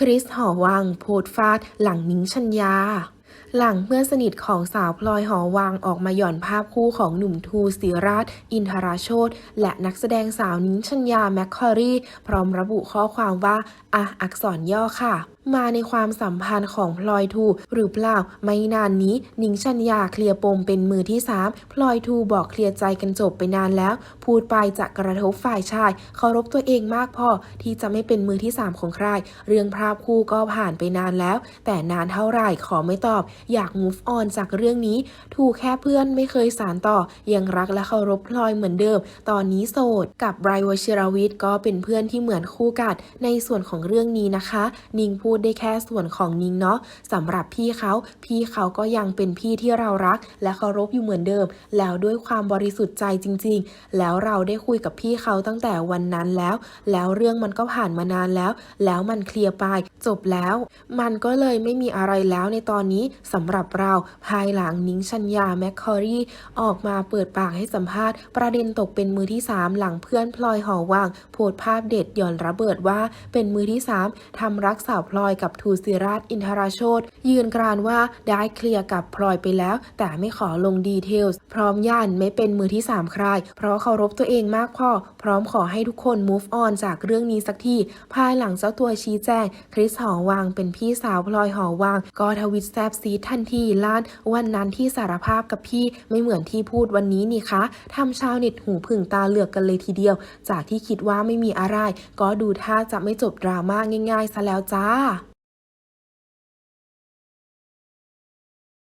คริสหอวังโพดฟาดหลังนิ้งชัญญา หลังเพื่อนสนิทของสาวพลอยหอวังออกมาหย่อนภาพคู่ของหนุ่มทูศิราช อินทราโชตและนักแสดงสาวนิ้งชัญญาแมคคอรีพร้อมระบุข้อความว่าอะอักษรย่อค่ะมาในความสัมพันธ์ของพลอยทู หรือเปล่า ไม่นานนี้ นิงชัญญาเคลียร์ปมเป็นมือที่ 3 พลอยทูบอกเคลียร์ใจกันจบไปนานแล้ว พูดไปจะกระทบฝ่ายชายเคารพตัวเองมากพอที่จะไม่เป็นมือที่ 3 ของใคร เรื่องภาพคู่ก็ผ่านไปนานแล้ว แต่นานเท่าไหร่ขอไม่ตอบอยาก move on จากเรื่องนี้ ถูกแค่เพื่อนไม่เคยสารต่อ ยังรักและเคารพพลอยเหมือนเดิม ตอนนี้โสด กับไบรท์วชิรวิทย์ก็เป็นเพื่อนที่เหมือนคู่กัด ในส่วนของเรื่องนี้นะคะ นิงพูดได้แค่ส่วนของนิงเนาะสำหรับพี่เขา พี่เขาก็ยังเป็นพี่ที่เรารัก และเคารพอยู่เหมือนเดิม แล้วด้วยความบริสุทธิ์ใจจริง ๆ แล้วเราได้คุยกับพี่เขาตั้งแต่วันนั้นแล้ว แล้วเรื่องมันก็ผ่านมานานแล้ว แล้วมันเคลียร์ไป จบแล้ว มันก็เลยไม่มีอะไรแล้วในตอนนี้สำหรับเราภายหลังนิ้งชัญญาแมคคอรีออกมาเปิดปากให้สัมภาษณ์ ประเด็นตกเป็นมือที่ 3 หลังเพื่อนพลอยหอวังโพสภาพเด็ดหย่อนระเบิดว่าเป็นมือที่ 3ทำรักสาวพลอยกับทูศิราชอินทราโชตยืนกรานว่าได้เคลียร์กับพลอยไปแล้ว แต่ไม่ขอลงดีเทลส์พร้อมย่านไม่เป็นมือที่ 3 ใคร เพราะเคารพตัวเองมากพอ พร้อมขอให้ทุกคน move on จากเรื่องนี้สักทีภายหลังเจ้าตัวชี้แจง คริสหอวังเป็นพี่สาวพลอยหอวังก็ทวิตแซบซีดทันทีล้านวันนั้นที่สารภาพกับพี่ไม่เหมือนที่พูดวันนี้นี่คะทำชาวเน็ตหูผึ่งตาเหลือกกันเลยทีเดียว จากที่คิดว่าไม่มีอะไร ก็ดูท่าจะไม่จบดราม่าง่ายๆซะแล้วจ้า